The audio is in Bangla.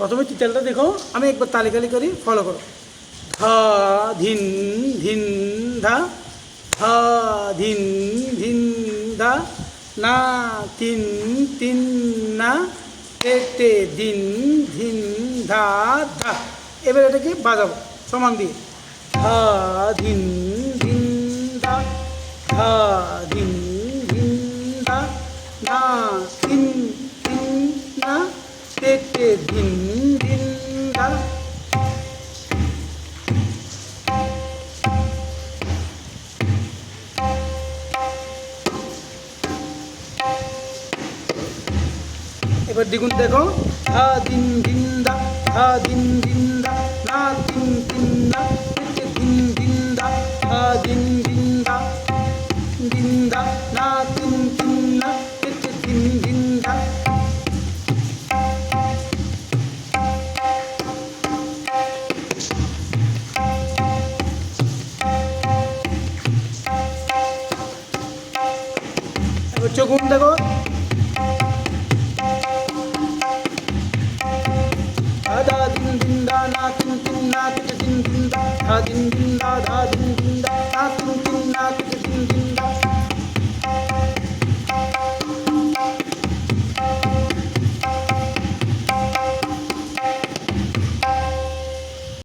প্রথমে টিচারটা দেখো। আমি একবার তালিকালি করি ফলো করো। ধা, ধিন ধিন, ধা। ধা, ধিন ধিন, ধা। না, তিন তিন, না। তে তে দিন ধিন, ধা ধা। এবার এটাকে বাজাবো, সমান দিয়ে। ধা, ধিন ধিন, ধা। ধা, ধিন ধিন, ধা। না, তিন তে দিন দিন ধা এবার দ্বিগুণ দেখো। ধা দিন দিন দা ধা দিন দিন দা না তিন তিন না তে দিন দিন দা ধা দিন দিন দা দিন দা না তিন তিন না এবার চোখ দেখো din din da na tin tin na tin tin din da da din din da da din